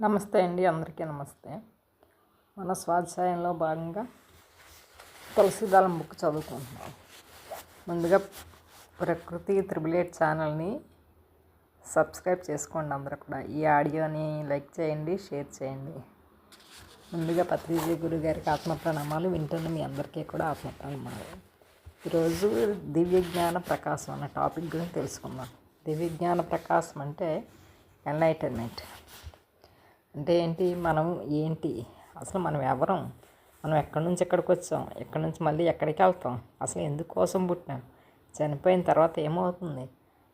నమస్తే అండి అందరికీ నమస్తే. మన స్వాధ్యాయంలో భాగంగా తులసిదళం బుక్ చదువుకుంటున్నాం. ముందుగా ప్రకృతి త్రిబుల్ ఎయిట్ ఛానల్ని సబ్స్క్రైబ్ చేసుకోండి అందరూ కూడా. ఈ ఆడియోని లైక్ చేయండి షేర్ చేయండి. ముందుగా పత్రిజీ గురు గారికి ఆత్మ ప్రణామాలు వింటున్న మీ అందరికీ కూడా ఆత్మ ప్రణామాలు ఈరోజు దివ్య జ్ఞాన ప్రకాశం అన్న టాపిక్ గురించి తెలుసుకుందాం. దివ్య జ్ఞాన ప్రకాశం అంటే ఎన్లైటన్మెంట్ అంటే ఏంటి? మనం ఏంటి? అసలు మనం ఎవరం? మనం ఎక్కడి నుంచి ఎక్కడికి వచ్చాం? ఎక్కడి నుంచి మళ్ళీ ఎక్కడికి వెళ్తాం? అసలు ఎందుకోసం పుట్టాం? చనిపోయిన తర్వాత ఏమవుతుంది?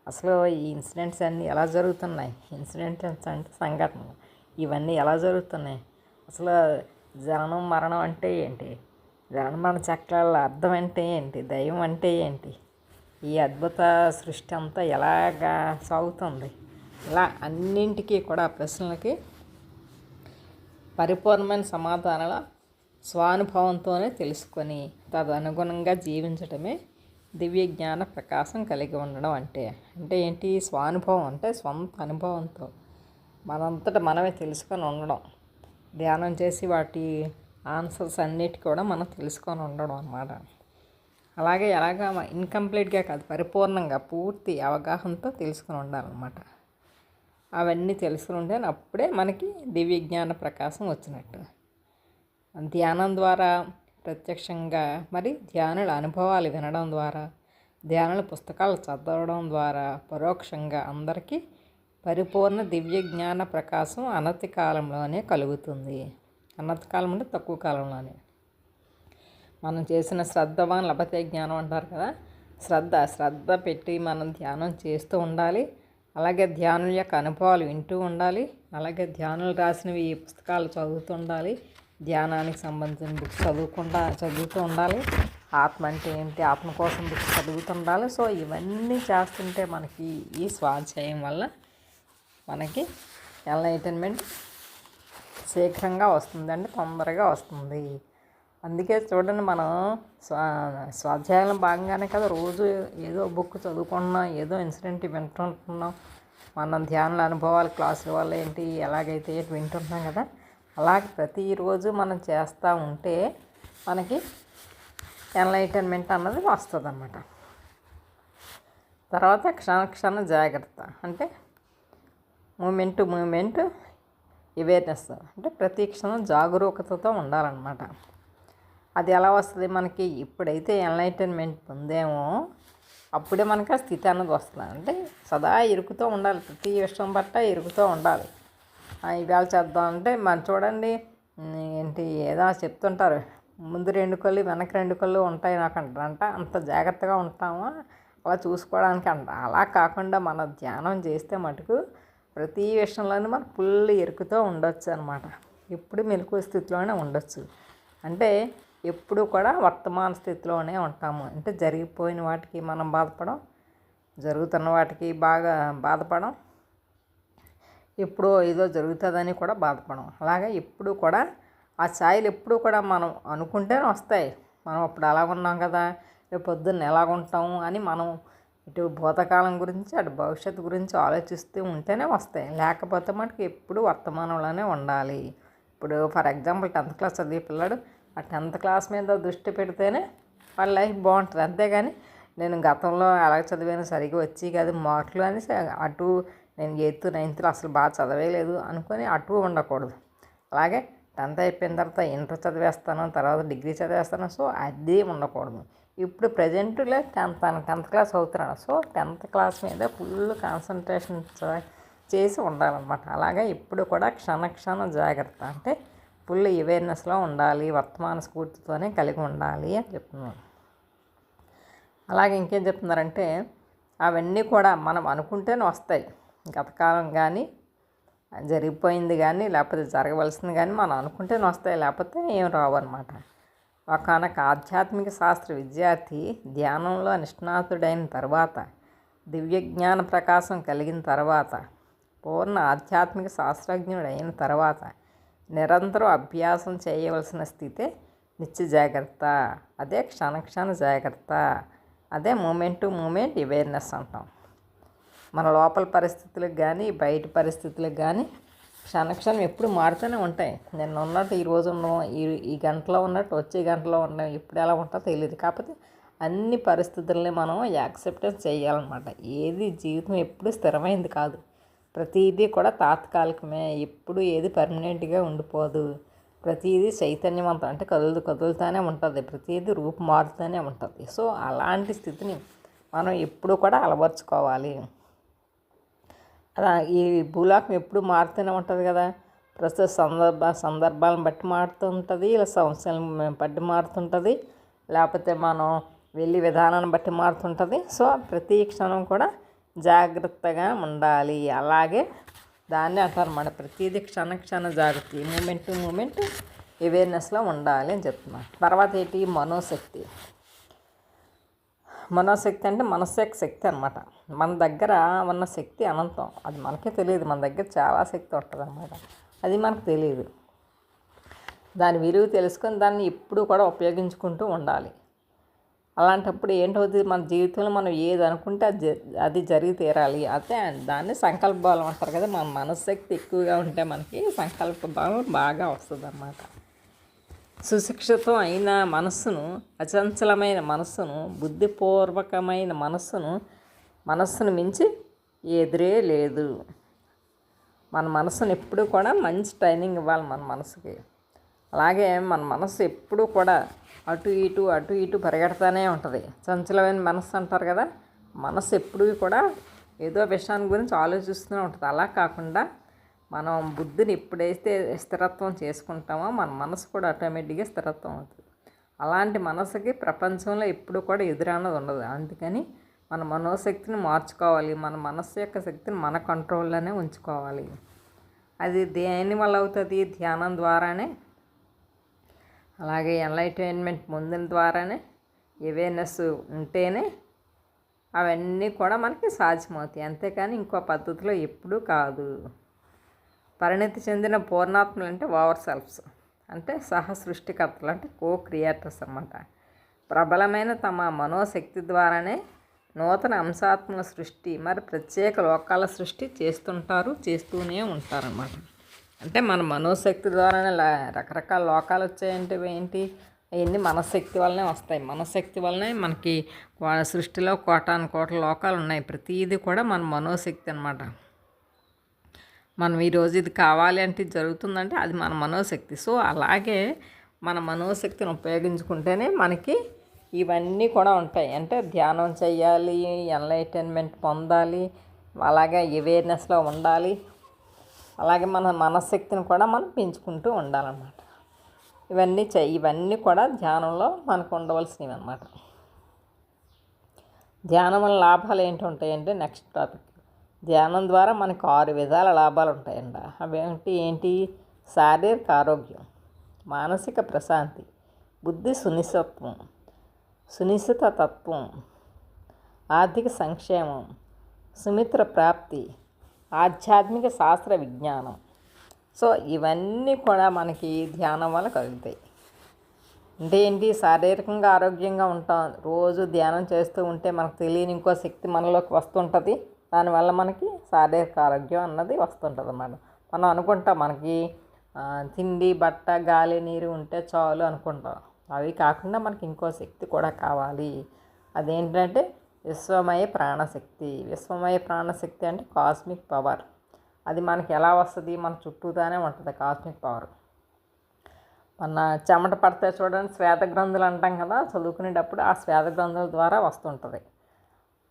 అసలు ఈ ఇన్సిడెంట్స్ అన్నీ ఎలా జరుగుతున్నాయి? ఇన్సిడెంట్స్ అంటే సంఘటనలు. ఇవన్నీ ఎలా జరుగుతున్నాయి? అసలు జననం మరణం అంటే ఏంటి? జనన మరణ చక్రాల అర్థం అంటే ఏంటి? దైవం అంటే ఏంటి? ఈ అద్భుత సృష్టి అంతా ఎలాగా సాగుతుంది? ఇలా అన్నింటికీ కూడా ప్రశ్నలకి పరిపూర్ణమైన సమాధానాల స్వానుభవంతోనే తెలుసుకొని తదనుగుణంగా జీవించడమే దివ్య జ్ఞాన ప్రకాశం కలిగి ఉండడం అంటే. అంటే ఏంటి? స్వానుభవం అంటే సొంత అనుభవంతో మనంతటా మనమే తెలుసుకొని ఉండడం. ధ్యానం చేసి వాటి ఆన్సర్స్ అన్నిటి కూడా మనం తెలుసుకొని ఉండడం అన్నమాట. అలాగే ఎలాగ ఇన్కంప్లీట్గా కాదు పరిపూర్ణంగా పూర్తి అవగాహనతో తెలుసుకొని ఉండాలన్నమాట. అవన్నీ తెలుసుకుంటే అప్పుడే మనకి దివ్య జ్ఞాన ప్రకాశం వచ్చినట్టు. ధ్యానం ద్వారా ప్రత్యక్షంగా మరి ధ్యానుల అనుభవాలు వినడం ద్వారా ధ్యానుల పుస్తకాలు చదవడం ద్వారా పరోక్షంగా అందరికీ పరిపూర్ణ దివ్య జ్ఞాన ప్రకాశం అనతి కాలంలోనే కలుగుతుంది. అనతి కాలం అంటే తక్కువ కాలంలోనే. మనం చేసిన శ్రద్ధవాన్ లభతే జ్ఞానం అంటారు కదా. శ్రద్ధ శ్రద్ధ పెట్టి మనం ధ్యానం చేస్తూ ఉండాలి. అలాగే ధ్యానుల యొక్క అనుభవాలు వింటూ ఉండాలి. అలాగే ధ్యానులు రాసినవి ఈ పుస్తకాలు చదువుతూ ఉండాలి. ధ్యానానికి సంబంధించిన బుక్స్ చదువుకుంటా చదువుతూ ఉండాలి. ఆత్మ అంటే ఏంటి? ఆత్మ కోసం బుక్స్ చదువుతూ ఉండాలి. సో ఇవన్నీ చేస్తుంటే మనకి ఈ స్వాధ్యాయం వల్ల మనకి ఎన్లైటన్మెంట్ శీఘ్రంగా వస్తుందండి తొందరగా వస్తుంది. అందుకే చూడండి మనం స్వా స్వాధ్యాయంలో భాగంగానే కదా రోజు ఏదో బుక్ చదువుకుంటున్నాం ఏదో ఇన్సిడెంట్ వింటుంటున్నాం మనం ధ్యానాల అనుభవాలు క్లాసుల వల్ల ఏంటి ఎలాగైతే వింటుంటున్నాం కదా. అలాగే ప్రతిరోజు మనం చేస్తూ ఉంటే మనకి ఎన్లైటన్మెంట్ అన్నది వస్తుంది అన్నమాట తర్వాత క్షణ క్షణ జాగ్రత్త. అంటే మూమెంట్ మూమెంట్ అవేర్నెస్. అంటే ప్రతి క్షణం జాగరూకతతో ఉండాలన్నమాట. అది ఎలా వస్తుంది మనకి? ఇప్పుడైతే ఎన్లైటన్మెంట్ పొందేమో అప్పుడే మనకి ఆ స్థితి అన్నది వస్తుంది. అంటే సదా ఇరుకుతూ ఉండాలి. ప్రతి విషయం పట్ల ఇరుకుతూ ఉండాలి. ఇవాళ చేద్దాం అంటే మనం చూడండి. ఏంటి? ఏదో చెప్తుంటారు. ముందు రెండు కళ్ళు వెనక రెండు కళ్ళు ఉంటాయి నాకు అంటారంట అంత జాగ్రత్తగా ఉంటామా? అలా చూసుకోవడానికి అంట అలా కాకుండా మన ధ్యానం చేస్తే మటుకు ప్రతి విషయంలోనూ మనం ఫుల్ ఎరుకుతూ ఉండొచ్చు అనమాట ఎప్పుడు మెలకు స్థితిలోనే ఉండొచ్చు. అంటే ఎప్పుడు కూడా వర్తమాన స్థితిలోనే ఉంటాము. అంటే జరిగిపోయిన వాటికి మనం బాధపడం జరుగుతున్న వాటికి బాగా బాధపడం ఎప్పుడో ఏదో జరుగుతుందని కూడా బాధపడం. అలాగే ఎప్పుడు కూడా ఆ ఛాయలు ఎప్పుడు కూడా మనం అనుకుంటేనే వస్తాయి. మనం అప్పుడు అలా ఉన్నాం కదా రేపు పొద్దున్న ఎలా ఉంటాము అని మనం ఇటు భూతకాలం గురించి అటు భవిష్యత్తు గురించి ఆలోచిస్తూ ఉంటేనే వస్తాయి. లేకపోతే మనకి ఎప్పుడు వర్తమానంలోనే ఉండాలి. ఇప్పుడు ఫర్ ఎగ్జాంపుల్ టెన్త్ క్లాస్ చదివే పిల్లాడు ఆ టెన్త్ క్లాస్ మీద దృష్టి పెడితేనే వాళ్ళ లైఫ్ బాగుంటుంది. అంతేగాని నేను గతంలో ఎలా చదివాను సరిగ్గా వచ్చి కాదు మార్కులు అని అటు నేను ఎయిత్ నైన్త్లో అసలు బాగా చదవేయలేదు అనుకొని అటు ఉండకూడదు. అలాగే టెన్త్ అయిపోయిన తర్వాత ఇంటర్ చదివేస్తాను తర్వాత డిగ్రీ చదివేస్తాను. సో అది ఉండకూడదు. ఇప్పుడు ప్రజెంట్లో టెన్త్ టెన్త్ క్లాస్ అవుతున్నాడు. సో టెన్త్ క్లాస్ మీద ఫుల్ కాన్సన్ట్రేషన్ చేసి ఉండాలన్నమాట. అలాగే ఇప్పుడు కూడా క్షణ క్షణ జాగ్రత్త. అంటే ఫుల్ అవేర్నెస్లో ఉండాలి వర్తమాన స్ఫూర్తితోనే కలిగి ఉండాలి అని చెప్తున్నాను అలాగే ఇంకేం చెప్తున్నారంటే అవన్నీ కూడా మనం అనుకుంటేనే వస్తాయి. గతకాలం కానీ జరిగిపోయింది కానీ లేకపోతే జరగవలసింది కానీ మనం అనుకుంటేనే వస్తాయి లేకపోతే ఏం రావు అనమాట ఒకనొక ఆధ్యాత్మిక శాస్త్ర విద్యార్థి ధ్యానంలో నిష్ణాతుడైన తర్వాత దివ్య జ్ఞాన ప్రకాశం కలిగిన తర్వాత పూర్ణ ఆధ్యాత్మిక శాస్త్రజ్ఞుడు అయిన తర్వాత నిరంతరం అభ్యాసం చేయవలసిన స్థితే నిత్య జాగ్రత్త అదే క్షణక్షణ జాగ్రత్త అదే మూమెంట్ టు మూమెంట్ అవేర్నెస్ అంటాం. మన లోపల పరిస్థితులకు కానీ బయట పరిస్థితులకు కానీ క్షణక్షణం ఎప్పుడు మారుతూనే ఉంటాయి. నిన్న ఉన్నట్టు ఈ రోజు ఉన్నాం ఈ ఈ గంటలో ఉన్నట్టు వచ్చే గంటలో ఉన్నాం ఎప్పుడు ఎలా ఉంటుందో తెలియదు కాకపోతే అన్ని పరిస్థితుల్ని మనం యాక్సెప్టెన్స్ చేయాలన్నమాట. ఏది జీవితం ఎప్పుడు స్థిరమైంది కాదు. ప్రతిదీ కూడా తాత్కాలికమే. ఎప్పుడు ఏది పర్మనెంట్గా ఉండిపోదు. ప్రతిదీ చైతన్యవంతం అంటే కదులు కదులుతూనే ఉంటుంది. ప్రతిదీ రూపు మారుతూనే ఉంటుంది. సో అలాంటి స్థితిని మనం ఎప్పుడు కూడా అలవర్చుకోవాలి. అలా ఈ భూలోకం ఎప్పుడు మారుతూనే ఉంటుంది కదా. ప్రస్తుత సందర్భ సందర్భాలను బట్టి మారుతూ ఉంటుంది ఇలా సంవత్సరాలను బట్టి మారుతుంటుంది. లేకపోతే మనం వెళ్ళి విధానాన్ని బట్టి మారుతుంటుంది. సో ప్రతి క్షణం కూడా జాగ్రత్తగా ఉండాలి. అలాగే దాన్ని అంటారు అన్నమాట ప్రతిదీ క్షణ క్షణ జాగ్రత్త మూమెంట్ టు మూమెంట్ అవేర్నెస్లో ఉండాలి అని చెప్తున్నాను తర్వాత ఏంటి? మనోశక్తి. మనోశక్తి అంటే మనస్సు యొక్క శక్తి అనమాట మన దగ్గర ఉన్న శక్తి అనంతం. అది మనకే తెలియదు. మన దగ్గర చాలా శక్తి ఉంటుంది అనమాట అది మనకు తెలియదు. దాని విలువ తెలుసుకొని దాన్ని ఎప్పుడూ కూడా ఉపయోగించుకుంటూ ఉండాలి. అలాంటప్పుడు ఏంటవుతుంది మన జీవితంలో మనం ఏది అనుకుంటే అది అది జరిగి తీరాలి. అదే దాన్ని సంకల్ప బలం అంటారు కదా మన మనశ్శక్తి ఎక్కువగా ఉంటే మనకి సంకల్ప బలం బాగా వస్తుంది అన్నమాట సుశిక్షితం అయిన మనస్సును అచంచలమైన మనస్సును బుద్ధిపూర్వకమైన మనస్సును మనస్సును మించి ఎదురే లేదు. మన మనసును ఎప్పుడూ కూడా మంచి ట్రైనింగ్ ఇవ్వాలి మన మనసుకి. అలాగే మన మనసు ఎప్పుడూ కూడా అటు ఇటు అటు ఇటు పరిగెడతానే ఉంటుంది. చంచలమైన మనసు అంటారు కదా మనసు ఎప్పుడూ కూడా ఏదో విషయాన్ని గురించి ఆలోచిస్తూనే ఉంటుంది. అలా కాకుండా మనం బుద్ధిని ఎప్పుడైతే స్థిరత్వం చేసుకుంటామో మన మనసు కూడా ఆటోమేటిక్గా స్థిరత్వం అవుతుంది. అలాంటి మనసుకి ప్రపంచంలో ఎప్పుడు కూడా ఎదురన్నది ఉండదు. అందుకని మన మనోశక్తిని మార్చుకోవాలి. మన మనస్సు యొక్క శక్తిని మన కంట్రోల్లోనే ఉంచుకోవాలి. అది దేని వల్ల అవుతుంది? ధ్యానం ద్వారానే అలాగే ఎన్లైటైన్మెంట్ పొందిన ద్వారానే అవేర్నెస్ ఉంటేనే అవన్నీ కూడా మనకి సాధ్యమవుతాయి. అంతేకాని ఇంకో పద్ధతిలో ఎప్పుడూ కాదు. పరిణతి చెందిన పూర్ణాత్మలు అంటే ఓవర్ సెల్ఫ్స్ అంటే సహ సృష్టికర్తలు అంటే కో క్రియేటర్స్ అన్నమాట. ప్రబలమైన తమ మనోశక్తి ద్వారానే నూతన అంశాత్మల సృష్టి మరి ప్రత్యేక లోకాల సృష్టి చేస్తుంటారు చేస్తూనే ఉంటారన్నమాట. అంటే మన మనోశక్తి ద్వారానే లా- రకరకాల లోకాలు వచ్చాయంటే ఏంటి? అవన్నీ మనశక్తి వల్లనే వస్తాయి. మనశక్తి వల్లనే మనకి వా- సృష్టిలో కోటాను కోట్ల లోకాలు ఉన్నాయి. ప్రతిదీ కూడా మన మనోశక్తి అన్నమాట. మనం ఈరోజు ఇది కావాలి అంటే జరుగుతుందంటే అది మన మనోశక్తి. సో అలాగే మన మనోశక్తిని ఉపయోగించుకుంటేనే మనకి ఇవన్నీ కూడా ఉంటాయి. అంటే ధ్యానం చేయాలి ఎన్లైటైన్మెంట్ పొందాలి అలాగే అవేర్నెస్లో ఉండాలి. అలాగే మన మనశ్శక్తిని కూడా మనం పెంచుకుంటూ ఉండాలన్నమాట. ఇవన్నీ చే ఇవన్నీ కూడా ధ్యానంలో మనకు ఉండవలసినవి అన్నమాట ధ్యానం వల్ల లాభాలు ఏంటి ఉంటాయంటే నెక్స్ట్ టాపిక్. ధ్యానం ద్వారా మనకు ఆరు విధాల లాభాలు ఉంటాయంట అవేంటి? ఏంటి? శారీరక ఆరోగ్యం మానసిక ప్రశాంతి బుద్ధి సునిశ్చిత్వం సునిశ్చిత తత్వం ఆర్థిక సంక్షేమం సుమిత్ర ప్రాప్తి ఆధ్యాత్మిక శాస్త్ర విజ్ఞానం. సో ఇవన్నీ కూడా మనకి ధ్యానం వల్ల కలుగుతాయి. అంటే ఏంటి? శారీరకంగా ఆరోగ్యంగా ఉంటాం. రోజు ధ్యానం చేస్తూ ఉంటే మనకు తెలియని ఇంకో శక్తి మనలోకి వస్తుంటుంది. దానివల్ల మనకి శారీరక ఆరోగ్యం అన్నది వస్తుంటుంది అన్నమాట మనం అనుకుంటాం మనకి తిండి బట్ట గాలి నీరు ఉంటే చాలు అనుకుంటాం. అవి కాకుండా మనకి ఇంకో శక్తి కూడా కావాలి. అదేంటంటే విశ్వమయ ప్రాణశక్తి. విశ్వమయ ప్రాణశక్తి అంటే కాస్మిక్ పవర్. అది మనకి ఎలా వస్తుంది? మన చుట్టూతానే ఉంటుంది కాస్మిక్ పవర్. మన చెమట పడితే చూడండి శ్వేత గ్రంథులు అంటాం కదా చదువుకునేటప్పుడు ఆ శ్వేత గ్రంథుల ద్వారా వస్తుంటుంది.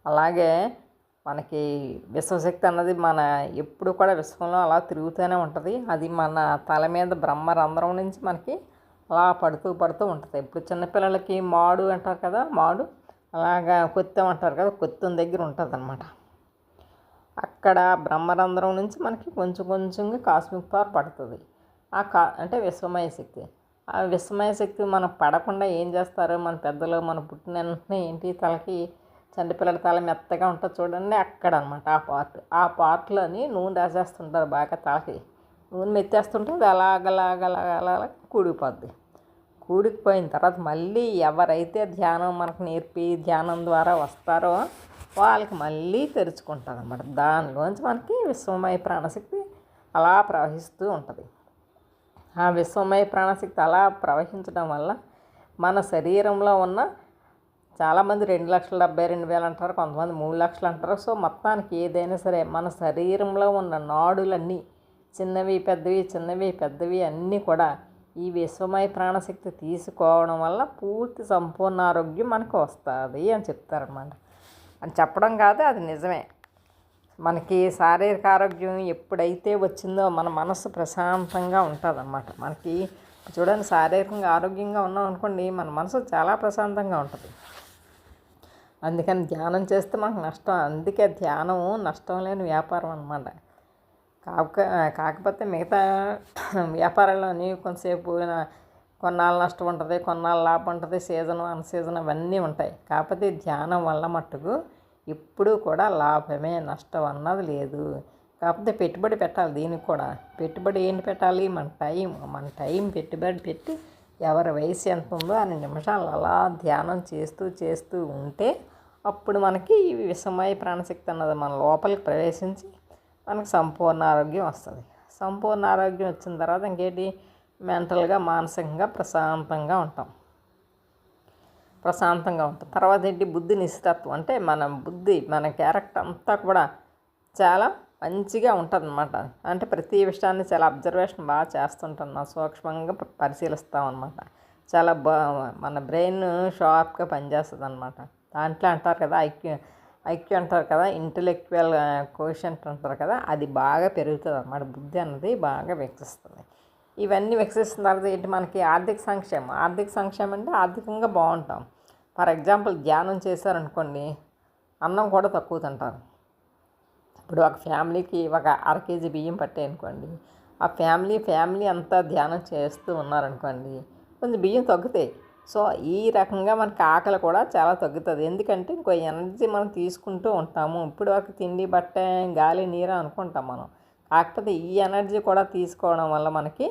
అలాగే మనకి విశ్వశక్తి అన్నది మన ఎప్పుడు కూడా విశ్వంలో అలా తిరుగుతూనే ఉంటుంది. అది మన తల మీద బ్రహ్మ రంధ్రం నుంచి మనకి అలా పడుతూ పడుతూ ఉంటుంది. ఇప్పుడు చిన్నపిల్లలకి మాడు అంటారు కదా మాడు. అలాగా కొత్తం అంటారు కదా కొత్తం దగ్గర ఉంటుంది అనమాట అక్కడ బ్రహ్మరంధ్రం నుంచి మనకి కొంచెం కొంచెంగా కాస్మిక్ పవర్ పడుతుంది. ఆ కా అంటే విశ్వమయ శక్తి. ఆ విశ్వమయ శక్తి మనం పడకుండా ఏం చేస్తారు? మన పెద్దలు మన పుట్టిన వెంటనే ఏంటి? తలకి చంటిపిల్లల తల మెత్తగా ఉంటుంది చూడండి అక్కడ అనమాట ఆ పార్ట్. ఆ పార్ట్లోని నూనె రాసేస్తుంటారు బాగా తలకి. నూనె మెత్తేస్తుంటే అది అలాగలాగలాగలా కూడిపోద్ది. కూడికిపోయిన తర్వాత మళ్ళీ ఎవరైతే ధ్యానం మనకు నేర్పి ధ్యానం ద్వారా వస్తారో వాళ్ళకి మళ్ళీ తెరుచుకుంటుంది అనమాట దానిలోంచి మనకి విశ్వమయ ప్రాణశక్తి అలా ప్రవహిస్తూ ఉంటుంది. ఆ విశ్వమయ ప్రాణశక్తి అలా ప్రవహించడం వల్ల మన శరీరంలో ఉన్న చాలామంది రెండు లక్షల డెబ్బై రెండు వేలు అంటారు కొంతమంది మూడు లక్షలు అంటారు. సో మొత్తానికి ఏదైనా సరే మన శరీరంలో ఉన్న నాడులన్నీ చిన్నవి పెద్దవి చిన్నవి పెద్దవి అన్నీ కూడా ఈ విశ్వమయ ప్రాణశక్తి తీసుకోవడం వల్ల పూర్తి సంపూర్ణ ఆరోగ్యం మనకు వస్తుంది అని చెప్తారన్నమాట. అని చెప్పడం కాదు అది నిజమే. మనకి శారీరక ఆరోగ్యం ఎప్పుడైతే వచ్చిందో మన మనసు ప్రశాంతంగా ఉంటుంది అన్నమాట మనకి చూడండి శారీరకంగా ఆరోగ్యంగా ఉన్నాం అనుకోండి మన మనసు చాలా ప్రశాంతంగా ఉంటుంది. అందుకని ధ్యానం చేస్తే మనకు నష్టం. అందుకే ధ్యానం నష్టం లేని వ్యాపారం అనమాట కాక కాకపోతే మిగతా వ్యాపారాల్లోని కొంతసేపు కొన్నాళ్ళు నష్టం ఉంటుంది కొన్నాళ్ళు లాభం ఉంటుంది సీజన్ అన్ సీజన్ అవన్నీ ఉంటాయి. కాకపోతే ధ్యానం వల్ల మట్టుకు ఎప్పుడూ కూడా లాభమే నష్టం అన్నది లేదు. కాకపోతే పెట్టుబడి పెట్టాలి దీనికి కూడా. పెట్టుబడి ఏంటి పెట్టాలి? మన టైం మన టైం పెట్టుబడి పెట్టి ఎవరి వయసు ఎంత ఉందో అన్ని నిమిషాలు అలా ధ్యానం చేస్తూ చేస్తూ ఉంటే అప్పుడు మనకి ఈ విషమయ ప్రాణశక్తి అన్నది మన లోపలికి ప్రవేశించి మనకు సంపూర్ణ ఆరోగ్యం వస్తుంది. సంపూర్ణ ఆరోగ్యం వచ్చిన తర్వాత ఇంకేంటి? మెంటల్గా మానసికంగా ప్రశాంతంగా ఉంటాం. ప్రశాంతంగా ఉంటాం. తర్వాత ఏంటి? బుద్ధి నిశ్చితత్వం అంటే మన బుద్ధి మన క్యారెక్టర్ అంతా కూడా చాలా మంచిగా ఉంటుంది అనమాట అంటే ప్రతి విషయాన్ని చాలా అబ్జర్వేషన్ బాగా చేస్తుంటాం. నా సూక్ష్మంగా పరిశీలిస్తాం అనమాట చాలా బా మన బ్రెయిన్ షార్ప్గా పనిచేస్తుంది అనమాట దాంట్లో అంటారు కదా ఐక్యూ ఐక్యూ అంటారు కదా ఇంటలెక్చువల్ కోషంట్ అంటారు కదా అది బాగా పెరుగుతుంది అన్నమాట బుద్ధి అన్నది బాగా వికసిస్తుంది ఇవన్నీ వికసిస్తున్న తర్వాత ఏంటి మనకి ఆర్థిక సంక్షేమం. ఆర్థిక సంక్షేమం అంటే ఆర్థికంగా బాగుంటాం. ఫర్ ఎగ్జాంపుల్ ధ్యానం చేశారనుకోండి అన్నం కూడా తక్కువ తింటారు. ఇప్పుడు ఒక ఫ్యామిలీకి ఒక అర కేజీ బియ్యం పట్టాయనుకోండి ఆ ఫ్యామిలీ ఫ్యామిలీ అంతా ధ్యానం చేస్తూ ఉన్నారనుకోండి కొంచెం బియ్యం తగ్గుతాయి. సో ఈ రకంగా మనకి ఆకలి కూడా చాలా తగ్గుతుంది. ఎందుకంటే ఇంకో ఎనర్జీ మనం తీసుకుంటూ ఉంటాము. ఇప్పుడు వరకు తిండి బట్ట గాలి నీరు అనుకుంటాం మనం. కాకపోతే ఈ ఎనర్జీ కూడా తీసుకోవడం వల్ల మనకి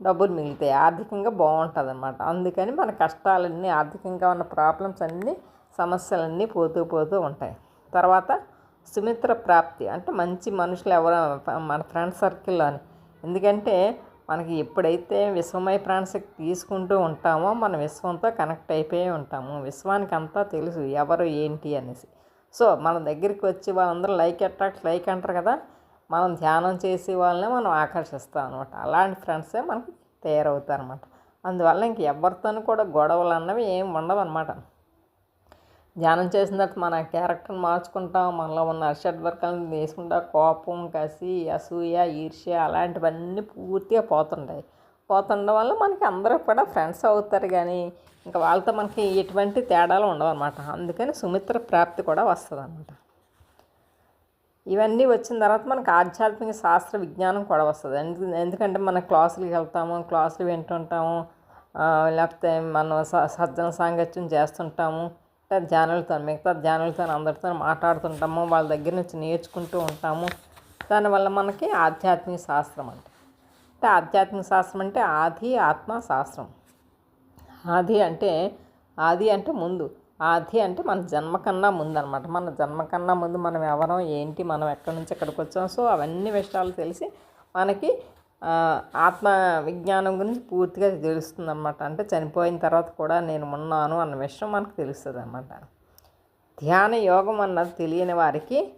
డబ్బులు మిగులుతాయి. ఆర్థికంగా బాగుంటుంది అనమాట అందుకని మన కష్టాలన్నీ ఆర్థికంగా ఉన్న ప్రాబ్లమ్స్ అన్నీ సమస్యలన్నీ పోతూ పోతూ ఉంటాయి. తర్వాత సుమిత్ర ప్రాప్తి అంటే మంచి మనుషులు ఎవరు? మన ఫ్రెండ్ సర్కిల్లో అని ఎందుకంటే మనకి ఎప్పుడైతే విశ్వమయ ప్రాణశక్తి తీసుకుంటూ ఉంటామో మన విశ్వంతో కనెక్ట్ అయిపోయి ఉంటాము. విశ్వానికి అంతా తెలుసు ఎవరు ఏంటి అనేసి. సో మన దగ్గరికి వచ్చి వాళ్ళందరూ లైక్ అట్రాక్ట్ లైక్ అంటారు కదా. మనం ధ్యానం చేసే వాళ్ళనే మనం ఆకర్షిస్తాం అనమాట అలాంటి ఫ్రెండ్సే మనకి తయారవుతారు అనమాట అందువల్ల ఇంక ఎవరితోనూ కూడా గొడవలు అన్నవి ఏం ఉండవు అనమాట ధ్యానం చేసిన తర్వాత మన క్యారెక్టర్ని మార్చుకుంటాం. మనలో ఉన్న అర్షడ్వర్గాలను వేసుకుంటా కోపం కసి అసూయ ఈర్ష్య అలాంటివన్నీ పూర్తిగా పోతుంటాయి. పోతుండడం వల్ల మనకి అందరూ కూడా ఫ్రెండ్స్ అవుతారు కానీ ఇంకా వాళ్ళతో మనకి ఎటువంటి తేడాలు ఉండవన్నమాట. అందుకని సుమిత్ర ప్రాప్తి కూడా వస్తుంది అనమాట ఇవన్నీ వచ్చిన తర్వాత మనకు ఆధ్యాత్మిక శాస్త్ర విజ్ఞానం కూడా వస్తుంది. ఎందుకంటే మన క్లాసులకు వెళ్తాము క్లాసులు వింటుంటాము లేకపోతే మనం స- సజ్జన సాంగత్యం చేస్తుంటాము. మిగతా ధ్యానులతో మిగతా ధ్యానులతో అందరితో మాట్లాడుతుంటాము వాళ్ళ దగ్గర నుంచి నేర్చుకుంటూ ఉంటాము. దానివల్ల మనకి ఆధ్యాత్మిక శాస్త్రం అంటే అంటే ఆధ్యాత్మిక శాస్త్రం అంటే ఆది ఆత్మ శాస్త్రం. ఆది అంటే ఆది అంటే ముందు. ఆది అంటే మన జన్మ కన్నా ముందు అనమాట మన జన్మ కన్నా ముందు మనం ఎవరం ఏంటి మనం ఎక్కడి నుంచి ఎక్కడికి వచ్చాం సో అవన్నీ విషయాలు తెలిసి మనకి ఆత్మ విజ్ఞానం గురించి పూర్తిగా తెలుస్తుంది అనమాట అంటే చనిపోయిన తర్వాత కూడా నేను ఉన్నాను అన్న విషయం మనకు తెలుస్తుంది అనమాట ధ్యాన యోగం అన్నది తెలియని వారికి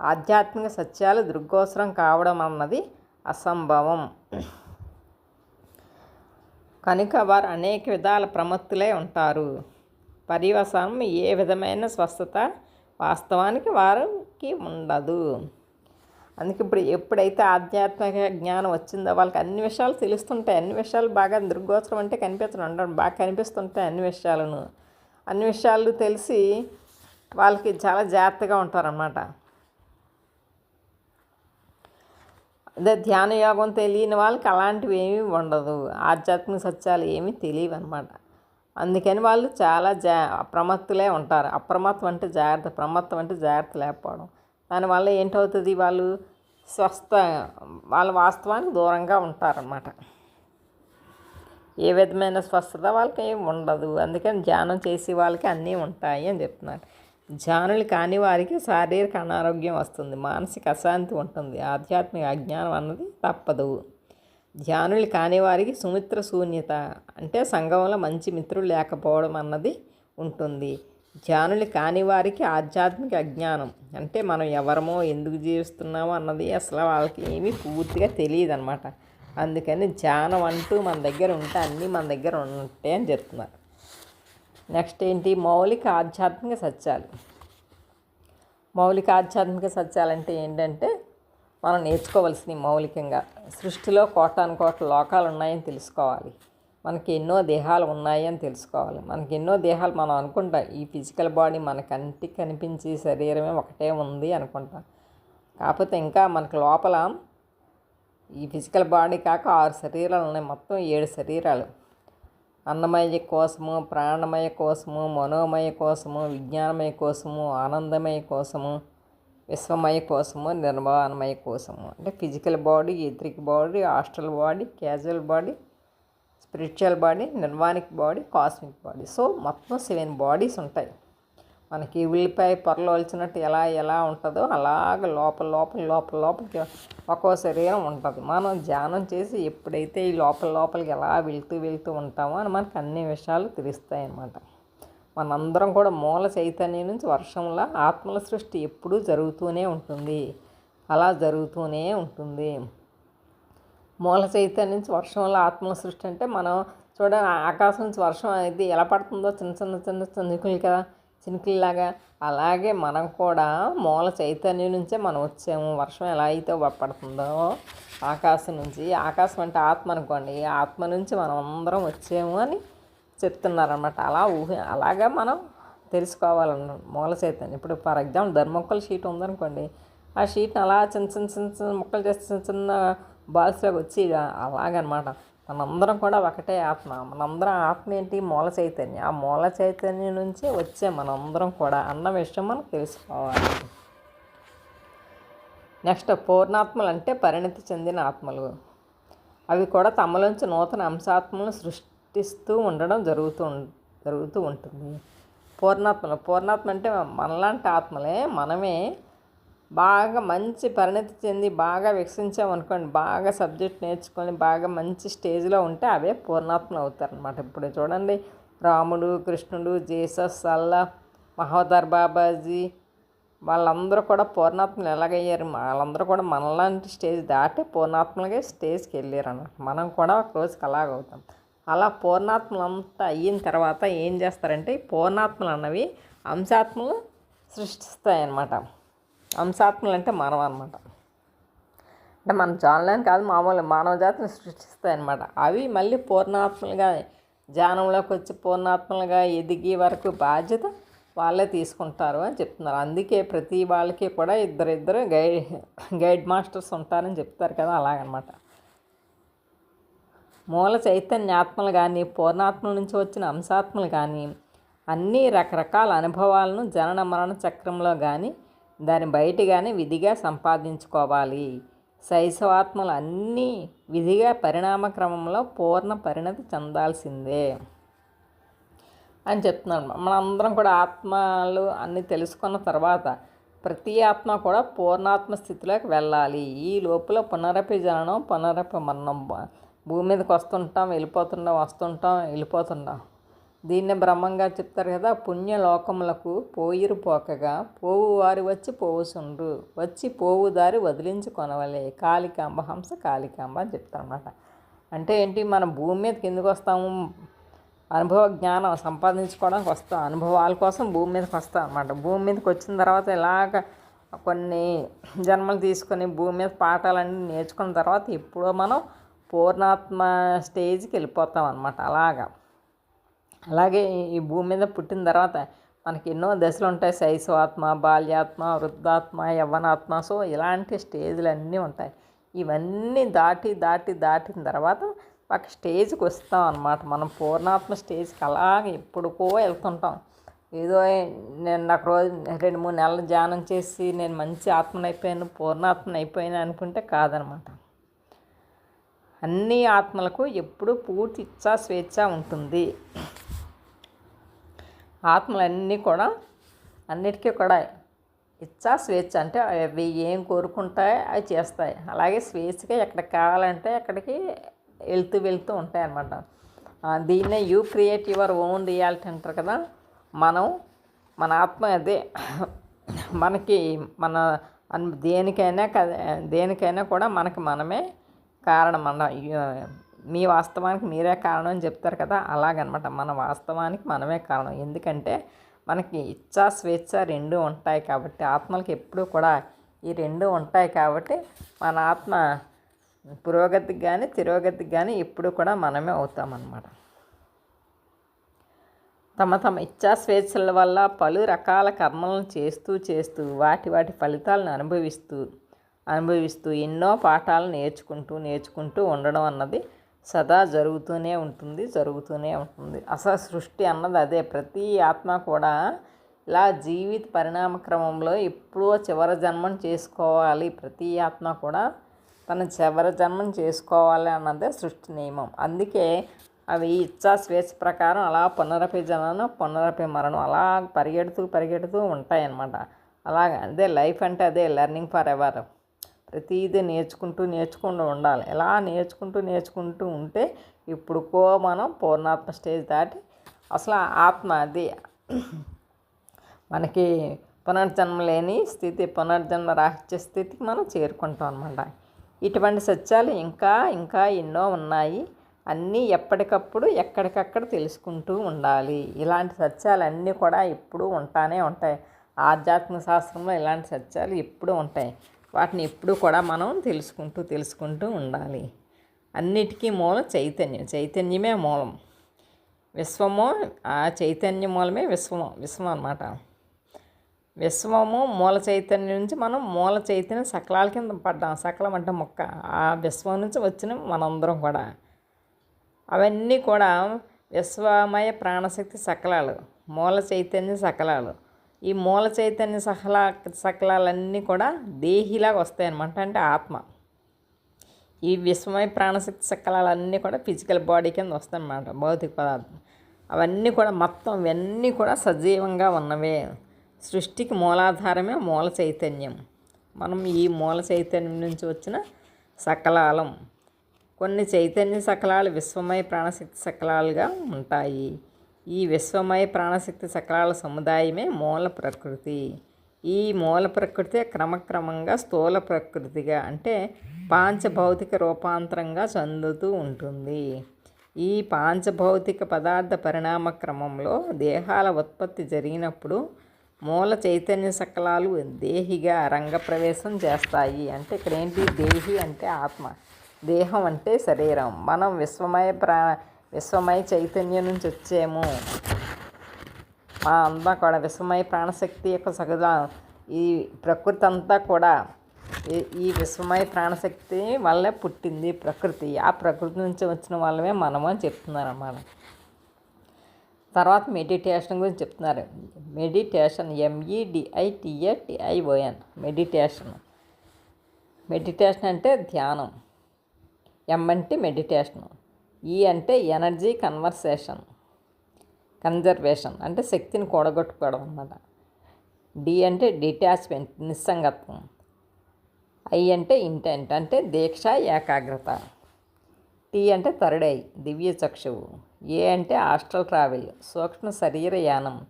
ఆధ్యాత్మిక సత్యాలు దృగ్గోసరం కావడం అన్నది అసంభవం. కనుక వారు అనేక విధాల ప్రమత్తులై ఉంటారు. పర్యవసానం ఏ విధమైన స్వస్థత వాస్తవానికి వారికి ఉండదు. అందుకే ఇప్పుడు ఎప్పుడైతే ఆధ్యాత్మిక జ్ఞానం వచ్చిందో వాళ్ళకి అన్ని విషయాలు తెలుస్తుంటాయి అన్ని విషయాలు బాగా దృగ్గోచరం అంటే కనిపించడం ఉండడం బాగా కనిపిస్తుంటాయి అన్ని విషయాలను. అన్ని విషయాలు తెలిసి వాళ్ళకి చాలా జాగ్రత్తగా ఉంటారన్నమాట. అదే ధ్యాన యోగం తెలియని వాళ్ళకి అలాంటివి ఏమీ ఉండదు. ఆధ్యాత్మిక సత్యాలు ఏమీ తెలియవు అనమాట అందుకని వాళ్ళు చాలా జా అప్రమత్తులే ఉంటారు. అప్రమత్తం అంటే జాగ్రత్త ప్రమత్తం అంటే జాగ్రత్త లేకపోవడం. దానివల్ల ఏంటవుతుంది వాళ్ళు స్వస్థ వాళ్ళ వాస్తవానికి దూరంగా ఉంటారనమాట ఏ విధమైన స్వస్థత వాళ్ళకి ఏమి ఉండదు. అందుకని ధ్యానం చేసే వాళ్ళకి అన్నీ ఉంటాయి అని చెప్తున్నారు. ధ్యానులు కాని వారికి శారీరక అనారోగ్యం వస్తుంది. మానసిక అశాంతి ఉంటుంది. ఆధ్యాత్మిక అజ్ఞానం అన్నది తప్పదు. ధ్యానులు కాని వారికి సుమిత్ర శూన్యత అంటే సంఘంలో మంచి మిత్రులు లేకపోవడం అన్నది ఉంటుంది. ధ్యానులు కాని వారికి ఆధ్యాత్మిక అజ్ఞానం అంటే మనం ఎవరమో ఎందుకు జీవిస్తున్నామో అన్నది అసలు వాళ్ళకి ఏమీ పూర్తిగా తెలియదు అనమాట అందుకని ధ్యానం అంటూ మన దగ్గర ఉంటే అన్నీ మన దగ్గర ఉంటాయి అని చెప్తున్నారు. నెక్స్ట్ ఏంటి? మౌలిక ఆధ్యాత్మిక సత్యాలు. మౌలిక ఆధ్యాత్మిక సత్యాలు అంటే ఏంటంటే మనం నేర్చుకోవాల్సినవి మౌలికంగా. సృష్టిలో కోటాను కోట్ల లోకాలు ఉన్నాయని తెలుసుకోవాలి. మనకి ఎన్నో దేహాలు ఉన్నాయని తెలుసుకోవాలి. మనకి ఎన్నో దేహాలు మనం అనుకుంటాం. ఈ ఫిజికల్ బాడీ మన కంటికి కనిపించే శరీరమే ఒకటే ఉంది అనుకుంటాం. కాకపోతే ఇంకా మనకు లోపల ఈ ఫిజికల్ బాడీ కాక ఆరు శరీరాలు ఉన్నాయి. మొత్తం ఏడు శరీరాలు. అన్నమయ కోసము ప్రాణమయ కోసము మనోమయ కోసము విజ్ఞానమయ కోసము ఆనందమయ కోసము విశ్వమయ కోసము నిర్మాణమయ కోసము. అంటే physical body etheric body astral body causal body spiritual body నిర్వాణిక్ body cosmic body. So మొత్తం సెవెన్ బాడీస్ ఉంటాయి. మనకి ఉల్లిపాయ పొరలు వలిచినట్టు ఎలా ఎలా ఉంటుందో అలాగ లోపల లోపల లోపల లోపలికి ఒక్కో శరీరం ఉంటుంది. మనం ధ్యానం చేసి ఎప్పుడైతే ఈ లోపల లోపలికి ఎలా వెళ్తూ వెళ్తూ ఉంటామో అని మనకు అన్ని విషయాలు తెలుస్తాయి అన్నమాట. మనందరం కూడా మూల చైతన్యం నుంచి వర్షంలా ఆత్మల సృష్టి ఎప్పుడూ జరుగుతూనే ఉంటుంది. అలా జరుగుతూనే ఉంటుంది. మూల చైతన్యం నుంచి వర్షంలో ఆత్మల సృష్టి అంటే మనం చూడండి ఆకాశం నుంచి వర్షం అనేది ఎలా పడుతుందో చిన్న చిన్న చిన్న చినుకులు కదా చినుకుల్లాగా. అలాగే మనం కూడా మూల చైతన్యం నుంచే మనం వచ్చాము. వర్షం ఎలా అయితే పడుతుందో ఆకాశం నుంచి. ఆకాశం అంటే ఆత్మ అనుకోండి. ఆత్మ నుంచి మనం అందరం వచ్చాము అని చెప్తున్నారనమాట అలా ఊహ అలాగా మనం తెలుసుకోవాలన్న మూల చైతన్యం. ఇప్పుడు ఫర్ ఎగ్జాంపుల్ ధర్మొక్కల షీట్ ఉందనుకోండి. ఆ షీట్ని అలా చిన్న చిన్న చిన్న చిన్న ముక్కలు చేసి చిన్న చిన్న బాల్స్లోకి వచ్చి అలాగనమాట. మనందరం కూడా ఒకటే ఆత్మ. మనందరం ఆత్మ ఏంటి? మూల చైతన్యం. ఆ మూల చైతన్యం నుంచి వచ్చే మనందరం కూడా అన్న విషయం మనం తెలుసుకోవాలి. నెక్స్ట్ పూర్ణాత్మలు అంటే పరిణతి చెందిన ఆత్మలు. అవి కూడా తమలోంచి నూతన అంశాత్మలను సృష్టిస్తూ ఉండడం జరుగుతూ జరుగుతూ ఉంటుంది. పూర్ణాత్మలు. పూర్ణాత్మ అంటే మనలాంటి ఆత్మలే. మనమే బాగా మంచి పరిణతి చెంది బాగా వికసించామనుకోండి బాగా సబ్జెక్ట్ నేర్చుకొని బాగా మంచి స్టేజ్లో ఉంటే అవే పూర్ణాత్మలు అవుతారనమాట ఇప్పుడు చూడండి రాముడు కృష్ణుడు జీసస్ అల్లా మహోదర్ బాబాజీ వాళ్ళందరూ కూడా పూర్ణాత్మలు ఎలాగయ్యారు? వాళ్ళందరూ కూడా మనలాంటి స్టేజ్ దాటి పూర్ణాత్మలుగా స్టేజ్కి వెళ్ళారు అన్నమాట మనం కూడా ఒక రోజుకి అలాగవుతాం. అలా పూర్ణాత్మలు అంతా అయిన తర్వాత ఏం చేస్తారంటే పూర్ణాత్మలు అన్నవి అంశాత్మలు సృష్టిస్తాయన్నమాట. అంశాత్మలు అంటే మానవ అనమాట అంటే మన జాన్లని కాదు మామూలు మానవ జాతిని సృష్టిస్తాయి అవి మళ్ళీ పూర్ణాత్మలుగా ధ్యానంలోకి వచ్చి పూర్ణాత్మలుగా ఎదిగే వరకు బాధ్యత వాళ్ళే తీసుకుంటారు అని చెప్తున్నారు. అందుకే ప్రతి వాళ్ళకి కూడా ఇద్దరిద్దరు గైడ్ గైడ్ మాస్టర్స్ ఉంటారని చెప్తారు కదా అలాగనమాట మూల చైతన్యాత్మలు కానీ పూర్ణాత్మల నుంచి వచ్చిన అంశాత్మలు కానీ అన్ని రకరకాల అనుభవాలను జనన మరణ చక్రంలో కానీ దాని బయటగానే విధిగా సంపాదించుకోవాలి. శైశవాత్మలు అన్నీ విధిగా పరిణామ క్రమంలో పూర్ణ పరిణతి చెందాల్సిందే అని చెప్తున్నాను. మనందరం కూడా ఆత్మలు అన్నీ తెలుసుకున్న తర్వాత ప్రతి ఆత్మ కూడా పూర్ణాత్మ స్థితిలోకి వెళ్ళాలి. ఈ లోపల పునరపి జననం పునరపి మరణం. భూమి మీదకి వస్తుంటాం వెళ్ళిపోతుంటాం వస్తుంటాం వెళ్ళిపోతుంటాం. దీన్ని బ్రహ్మంగా చెప్తారు కదా పుణ్యలోకములకు పోయిరు పోకగా పోవు వారి వచ్చి పోవుసుండ్రు వచ్చి పోవు దారి వదిలించి కొనవలే కాళికాంబ హంస కాళికాంబ అని చెప్తారనమాట అంటే ఏంటి మనం భూమి మీదకి ఎందుకు వస్తాము? అనుభవ జ్ఞానం సంపాదించుకోవడానికి వస్తాం అనుభవాల కోసం భూమి మీదకి వస్తాం అనమాట భూమి మీదకి వచ్చిన తర్వాత ఇలాగ కొన్ని జన్మలు తీసుకొని భూమి మీద పాఠాలన్నీ నేర్చుకున్న తర్వాత ఎప్పుడో మనం పూర్ణాత్మ స్టేజ్కి వెళ్ళిపోతాం అనమాట అలాగా. అలాగే ఈ భూమి మీద పుట్టిన తర్వాత మనకి ఎన్నో దశలు ఉంటాయి. శైశవాత్మ బాల్యాత్మ వృద్ధాత్మ యవ్వనాత్మ. సో ఇలాంటి స్టేజ్లు అన్నీ ఉంటాయి. ఇవన్నీ దాటి దాటి దాటిన తర్వాత ఒక స్టేజ్కి వస్తాం అనమాట మనం పూర్ణాత్మ స్టేజ్కి అలాగే ఎప్పుడుకో వెళ్తుంటాం. ఏదో నేను నాకు రోజు రెండు మూడు నెలలు ధ్యానం చేసి నేను మంచి ఆత్మనైపోయాను పూర్ణాత్మను అయిపోయాను అనుకుంటే కాదనమాట. అన్ని ఆత్మలకు ఎప్పుడు పూర్తి ఇచ్చా స్వేచ్ఛ ఉంటుంది. ఆత్మలన్నీ కూడా అన్నిటికీ కూడా ఇచ్చా స్వేచ్ఛ అంటే అవి ఏం కోరుకుంటాయో అవి చేస్తాయి. అలాగే స్వేచ్ఛగా ఎక్కడికి కావాలంటే అక్కడికి వెళ్తూ వెళ్తూ ఉంటాయి అన్నమాట. దీన్నే you create your own reality అంటారు కదా. మనం మన ఆత్మ అదే. మనకి మన దేనికైనా దేనికైనా కూడా మనకి మనమే కారణం మన మీ వాస్తవానికి మీరే కారణం అని చెప్తారు కదా అలాగనమాట. మన వాస్తవానికి మనమే కారణం. ఎందుకంటే మనకి ఇచ్చా స్వేచ్ఛ రెండు ఉంటాయి కాబట్టి ఆత్మలకి ఎప్పుడూ కూడా ఈ రెండు ఉంటాయి కాబట్టి మన ఆత్మ పురోగతికి కానీ తిరోగతికి కానీ ఎప్పుడు కూడా మనమే అవుతామన్నమాట తమ తమ ఇచ్చా స్వేచ్ఛల వల్ల పలు రకాల కర్మలను చేస్తూ చేస్తూ వాటి వాటి ఫలితాలను అనుభవిస్తూ అనుభవిస్తూ ఎన్నో పాఠాలు నేర్చుకుంటూ నేర్చుకుంటూ ఉండడం అన్నది సదా జరుగుతూనే ఉంటుంది జరుగుతూనే ఉంటుంది. అసలు సృష్టి అన్నది అదే. ప్రతి ఆత్మ కూడా ఇలా జీవిత పరిణామ క్రమంలో ఎప్పుడో చివరి జన్మం చేసుకోవాలి. ప్రతి ఆత్మ కూడా తన చివరి జన్మం చేసుకోవాలి అన్నదే సృష్టి నియమం. అందుకే అవి ఇచ్చా స్వేచ్ఛ ప్రకారం అలా పునరపి జననం పునరపి మరణం అలా పరిగెడుతూ పరిగెడుతూ ఉంటాయన్నమాట. అలాగ అదే లైఫ్ అంటే అదే. Learning for ever. ప్రతిదీ నేర్చుకుంటూ నేర్చుకుంటూ ఉండాలి. ఎలా నేర్చుకుంటూ నేర్చుకుంటూ ఉంటే ఇప్పుడుకో మనం పూర్ణాత్మ స్టేజ్ దాటి అసలు ఆత్మ అది. మనకి పునర్జన్మ లేని స్థితి పునర్జన్మ రాహిత్య స్థితికి మనం చేరుకుంటాం అనమాట ఇటువంటి సత్యాలు ఇంకా ఇంకా ఎన్నో ఉన్నాయి. అన్నీ ఎప్పటికప్పుడు ఎక్కడికక్కడ తెలుసుకుంటూ ఉండాలి. ఇలాంటి సత్యాలు అన్నీ కూడా ఎప్పుడూ ఉంటానే ఉంటాయి. ఆధ్యాత్మిక శాస్త్రంలో ఇలాంటి సత్యాలు ఎప్పుడూ ఉంటాయి. వాటిని ఎప్పుడూ కూడా మనం తెలుసుకుంటూ తెలుసుకుంటూ ఉండాలి. అన్నిటికీ మూలం చైతన్యం. చైతన్యమే మూలం. విశ్వము ఆ చైతన్య మూలమే విశ్వం విశ్వం అనమాట విశ్వము మూల చైతన్యం నుంచి మనం మూల చైతన్యం సకలాల కింద పడ్డాం. సకలం అంటే మొక్క. ఆ విశ్వం నుంచి వచ్చిన మనందరం కూడా. అవన్నీ కూడా విశ్వమయ ప్రాణశక్తి సకలాలు. మూల చైతన్య సకలాలు. ఈ మూల చైతన్య సహల సకలాలన్నీ కూడా దేహిలాగా వస్తాయి అనమాట అంటే ఆత్మ. ఈ విశ్వమయ ప్రాణశక్తి సకలాలన్నీ కూడా ఫిజికల్ బాడీ కింద వస్తాయి అన్నమాట భౌతిక పదార్థం. అవన్నీ కూడా మొత్తం ఇవన్నీ కూడా సజీవంగా ఉన్నవే. సృష్టికి మూలాధారమే మూల చైతన్యం. మనం ఈ మూల చైతన్యం నుంచి వచ్చిన సకలాలం. కొన్ని చైతన్య సకలాలు విశ్వమయ ప్రాణశక్తి సకలాలుగా ఉంటాయి. ఈ విశ్వమయ ప్రాణశక్తి సకలాల సముదాయమే మూల ప్రకృతి. ఈ మూల ప్రకృతి క్రమక్రమంగా స్థూల ప్రకృతిగా అంటే పాంచభౌతిక రూపాంతరంగా చెందుతూ ఉంటుంది. ఈ పాంచభౌతిక పదార్థ పరిణామ క్రమంలో దేహాల ఉత్పత్తి జరిగినప్పుడు మూల చైతన్య సకలాలు దేహిగా రంగప్రవేశం చేస్తాయి. అంటే ఇక్కడ ఏంటి? దేహి అంటే ఆత్మ దేహం అంటే శరీరం. మనం విశ్వమయ ప్రా విశ్వమై చైతన్యం నుంచి వచ్చాము. మా అంతా కూడా విశ్వమై ప్రాణశక్తి యొక్క సగద ఈ ప్రకృతి అంతా కూడా ఈ- ఈ ప్రాణశక్తి వల్లే పుట్టింది ప్రకృతి. ఆ ప్రకృతి నుంచి వచ్చిన వాళ్ళమే మనము అని చెప్తున్నారు అన్నమాట తర్వాత మెడిటేషన్ గురించి చెప్తున్నారు. Meditation ఎంఈడిఐటిఏటిఐఓఎన్ meditation. మెడిటేషన్ అంటే ధ్యానం. ఎం అంటే మెడిటేషన్. ఈ అంటే ఎనర్జీ కన్వర్సేషన్ కన్జర్వేషన్ అంటే శక్తిని కూడగొట్టుకోవడం అన్నమాట. డి అంటే డిటాచ్మెంట్ నిస్సంగత్వం. ఐ అంటే ఇంటెంట్ అంటే దీక్ష ఏకాగ్రత. టీ అంటే తరుడై దివ్య చక్షువు. ఏ అంటే ఆస్ట్రల్ ట్రావెల్ సూక్ష్మ శరీర యానం.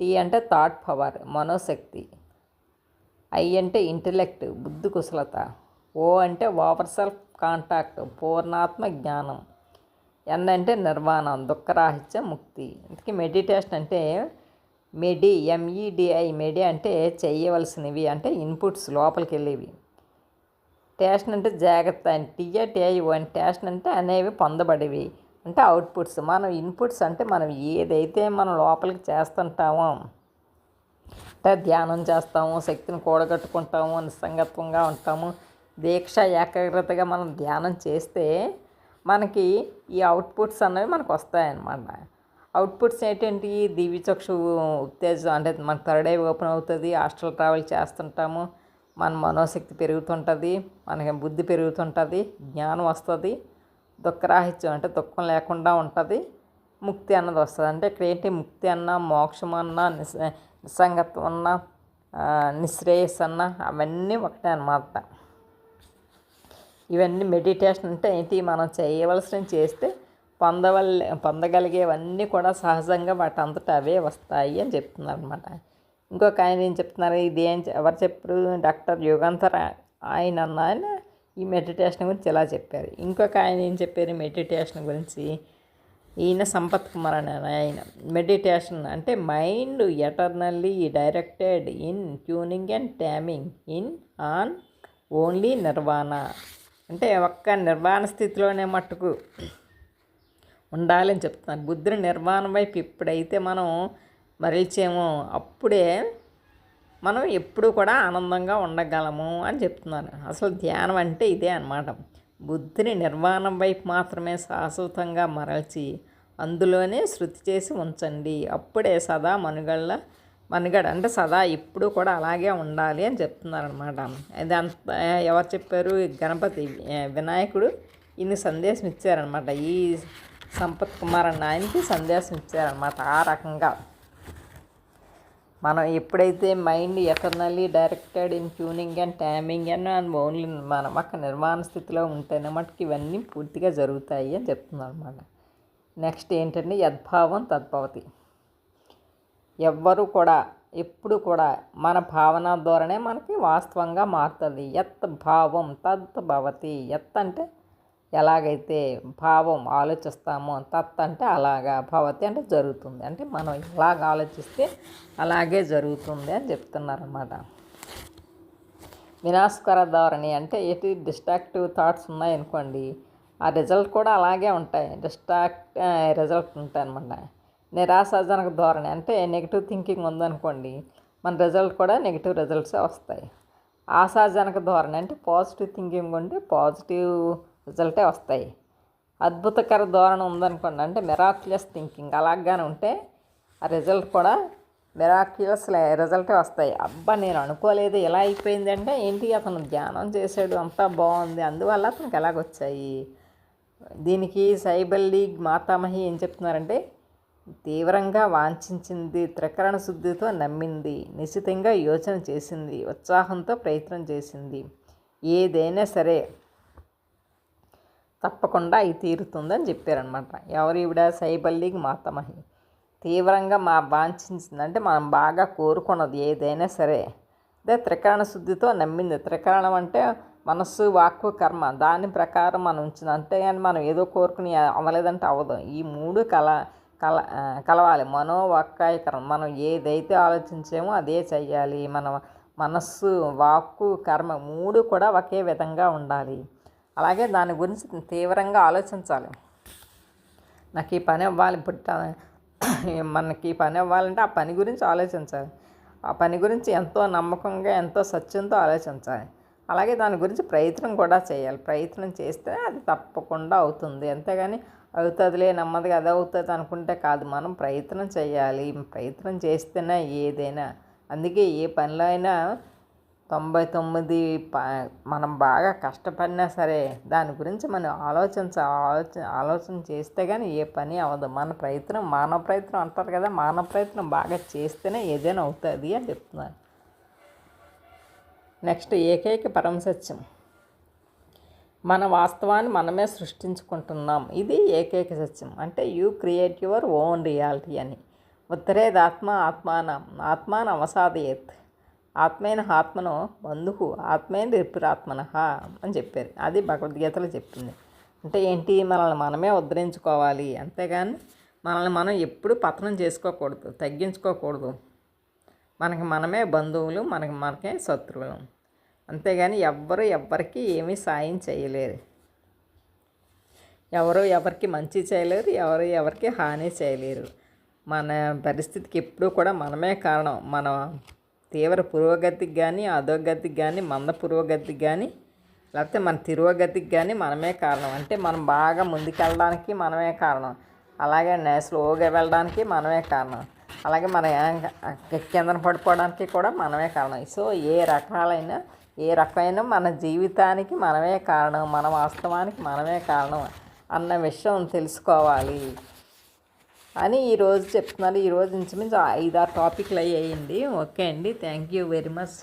టీ అంటే థాట్ పవర్ మనోశక్తి. ఐ అంటే ఇంటలెక్ట్ బుద్ధి కుశలత. ఓ అంటే ఓవర్ సెల్ఫ్ కాంటాక్ట్ పూర్ణాత్మ జ్ఞానం. ఎన్ అంటే నిర్వాణం దుఃఖరాహిత్య ముక్తి. ఇంతకీ మెడిటేషన్ అంటే మెడి ఎంఈడిఐ మెడి అంటే చేయవలసినవి అంటే ఇన్పుట్స్ లోపలికి వెళ్ళేవి టేషన్ అంటే జాగ్రత్త అని టీఏ అని టేషన్ అంటే అనేవి పొందబడేవి. అంటే అవుట్పుట్స్ మనం ఇన్పుట్స్ అంటే మనం ఏదైతే మనం లోపలికి చేస్తుంటామో అంటే ధ్యానం చేస్తాము శక్తిని కూడగట్టుకుంటాము నిస్సంగత్వంగా ఉంటాము దీక్ష ఏకాగ్రతగా మనం ధ్యానం చేస్తే మనకి ఈ అవుట్పుట్స్ అనేవి మనకు వస్తాయన్నమాట. అవుట్పుట్స్ ఏంటంటే దివ్య చక్షు ఉత్తేజం అంటే మన థర్డ్ ఐ ఓపెన్ అవుతుంది హాస్టల్ ట్రావెల్ చేస్తుంటాము మన మనోశక్తి పెరుగుతుంటుంది మనకి బుద్ధి పెరుగుతుంటుంది జ్ఞానం వస్తుంది దుఃఖరాహిత్యం అంటే దుఃఖం లేకుండా ఉంటుంది ముక్తి అన్నది వస్తుంది. అంటే ఇక్కడ ఏంటి ముక్తి అన్న మోక్షం అన్న నిస్ నిస్సంగత్వం అన్న ఆ, నిశ్రేయస్ అన్న అవన్నీ ఒకటే అన్నమాట. ఇవన్నీ మెడిటేషన్ అంటే ఏంటి? మనం చేయవలసినవి చేస్తే పొందవల్ పొందగలిగేవన్నీ కూడా సహజంగా వాటి అంతటా అవే వస్తాయి అని చెప్తున్నారు అనమాట ఇంకొక ఆయన ఏం చెప్తున్నారు? ఇది ఏం ఎవరు చెప్పారు? డాక్టర్ యుగంధర్ ఆయన అన్న ఆయన ఈ మెడిటేషన్ గురించి ఇలా చెప్పారు. ఇంకొక ఆయన ఏం చెప్పారు? మెడిటేషన్ గురించి? ఈయన సంపత్ కుమార్ అనే ఆయన. మెడిటేషన్ అంటే mind eternally directed in tuning and taming in on only నిర్వాణ అంటే ఒక్క నిర్వాణ స్థితిలోనే మట్టుకు ఉండాలని చెప్తున్నారు బుద్ధుని నిర్వాణం వైపు ఎప్పుడైతే మనం మరల్చేమో అప్పుడే మనం ఎప్పుడు కూడా ఆనందంగా ఉండగలము అని చెప్తున్నారు అసలు ధ్యానం అంటే ఇదే అన్నమాట. బుద్ధిని నిర్వాణం వైపు మాత్రమే శాశ్వతంగా మరల్చి అందులోనే శృతి చేసి ఉంచండి. అప్పుడే సదా మనుగళ్ళ మనుగడ అంటే సదా ఇప్పుడు కూడా అలాగే ఉండాలి అని చెప్తున్నారు అనమాట అంత ఎవరు చెప్పారు? గణపతి వినాయకుడు ఇన్ని సందేశం ఇచ్చారనమాట ఈ సంపత్ కుమార్ అన్న ఆయనకి సందేశం ఇచ్చారనమాట ఆ రకంగా. మనం ఎప్పుడైతే mind eternally directed in tuning and timing and and only మనం అక్కడ నిర్మాణ స్థితిలో ఉంటేనే మటుకు ఇవన్నీ పూర్తిగా జరుగుతాయి అని చెప్తున్నారు అనమాట నెక్స్ట్ ఏంటంటే యద్భావం తద్భవతి. ఎవ్వరు కూడా ఎప్పుడు కూడా మన భావన ద్వారానే మనకి వాస్తవంగా మారుతుంది. ఎత్ భావం తత్ భవతి. ఎత్ అంటే ఎలాగైతే భావం ఆలోచిస్తామో తత్ అంటే అలాగా భవతి అంటే జరుగుతుంది. అంటే మనం ఎలాగ ఆలోచిస్తే అలాగే జరుగుతుంది అని చెప్తున్నారన్నమాట. వినాశకర ధోరణి అంటే ఎటు డిస్ట్రాక్టివ్ థాట్స్ ఉన్నాయనుకోండి ఆ రిజల్ట్ కూడా అలాగే ఉంటాయి. డిస్ట్రాక్ట్ రిజల్ట్ ఉంటాయి అన్నమాట నిరాశాజనక ధోరణి. అంటే నెగిటివ్ థింకింగ్ ఉందనుకోండి మన రిజల్ట్ కూడా నెగిటివ్ రిజల్ట్సే వస్తాయి. ఆశాజనక ధోరణి అంటే పాజిటివ్ థింకింగ్ ఉంటే పాజిటివ్ రిజల్టే వస్తాయి. అద్భుతకర ధోరణి ఉందనుకోండి అంటే మిరాక్యులస్ థింకింగ్ అలాగానే ఉంటే ఆ రిజల్ట్ కూడా మిరాక్యులస్ రిజల్టే వస్తాయి. అబ్బా నేను అనుకోలేదు ఎలా అయిపోయింది అంటే ఏంటి? అతను ధ్యానం చేశాడు అంతా బాగుంది. అందువల్ల అతనికి ఎలాగొచ్చాయి? దీనికి సైబల్ లీగ్ మాతామహి ఏం చెప్తున్నారంటే తీవ్రంగా వాంఛించింది త్రికరణ శుద్ధితో నమ్మింది నిశ్చితంగా యోచన చేసింది ఉత్సాహంతో ప్రయత్నం చేసింది. ఏదైనా సరే తప్పకుండా అయి తీరుతుందని చెప్పారనమాట ఎవరు ఈవిడ? సైబల్లికి మాతమహి. తీవ్రంగా మా వాంఛించింది అంటే మనం బాగా కోరుకున్నది ఏదైనా సరే. అదే త్రికరణ శుద్ధితో నమ్మింది. త్రికరణం అంటే మనస్సు వాక్కు కర్మ. దాని ప్రకారం మనం ఉంచింది అంతేగాని మనం ఏదో కోరుకుని అవ్వలేదంటే అవ్వదు. ఈ మూడు కళ కల కలవాలి. మనో వాక్కాయ మనం ఏదైతే ఆలోచించామో అదే చెయ్యాలి. మన మనస్సు వాక్కు కర్మ మూడు కూడా ఒకే విధంగా ఉండాలి. అలాగే దాని గురించి తీవ్రంగా ఆలోచించాలి. నాకు ఈ పని అవ్వాలి పుట్ట మనకి ఈ పని అవ్వాలంటే ఆ పని గురించి ఆలోచించాలి. ఆ పని గురించి ఎంతో నమ్మకంగా ఎంతో సత్యంతో ఆలోచించాలి. అలాగే దాని గురించి ప్రయత్నం కూడా చేయాలి. ప్రయత్నం చేస్తే అది తప్పకుండా అవుతుంది. అంతేగాని అవుతుందిలే నెమ్మదిగా అది అవుతుంది అనుకుంటే కాదు. మనం ప్రయత్నం చేయాలి. ప్రయత్నం చేస్తేనే ఏదైనా. అందుకే ఏ పనిలో అయినా తొంభై తొమ్మిది ప మనం బాగా కష్టపడినా సరే దాని గురించి మనం ఆలోచించ ఆలోచన ఆలోచన చేస్తే కానీ ఏ పని అవ్వదు. మన ప్రయత్నం మానవ ప్రయత్నం అంటారు కదా మానవ ప్రయత్నం బాగా చేస్తేనే ఏదైనా అవుతుంది అని చెప్తున్నారు. నెక్స్ట్ ఏకైక పరమ సత్యం మన వాస్తవాన్ని మనమే సృష్టించుకుంటున్నాం. ఇది ఏకైక సత్యం. అంటే you create your own reality అని. ఉత్తరేదాత్మ ఆత్మానం. ఆత్మాన అవసాదయత్. ఆత్మైన ఆత్మను బంధువు ఆత్మైన రిపురాత్మన అని చెప్పారు. అది భగవద్గీతలో చెప్పింది. అంటే ఏంటి? మనల్ని మనమే ఉద్ధరించుకోవాలి. అంతేగాని మనల్ని మనం ఎప్పుడు పతనం చేసుకోకూడదు. తగ్గించుకోకూడదు. మనకి మనమే బంధువులు మనకి మనకే శత్రువులు. అంతేగాని ఎవ్వరు ఎవ్వరికి ఏమీ సాయం చేయలేరు. ఎవరు ఎవరికి మంచి చేయలేరు ఎవరు ఎవరికి హాని చేయలేరు. మన పరిస్థితికి ఎప్పుడూ కూడా మనమే కారణం. మన తీవ్ర పురోగతికి కానీ అధోగతికి కానీ మంద పురోగతికి కానీ లేకపోతే మన తిరోగతికి కానీ మనమే కారణం. అంటే మనం బాగా ముందుకెళ్ళడానికి మనమే కారణం. అలాగే నే- స్లోగా వెళ్ళడానికి మనమే కారణం. అలాగే మన కిందన పడిపోవడానికి కూడా మనమే కారణం. సో ఏ రకాలైన ఏ రకమైన మన జీవితానికి మనమే కారణం మన వాస్తవానికి మనమే కారణం అన్న విషయం తెలుసుకోవాలి అని ఈరోజు చెప్తున్నారు. ఈరోజు ఇంచుమించు ఐదారు టాపిక్లు అయ్యాయండి. ఓకే అండి. Thank you very much.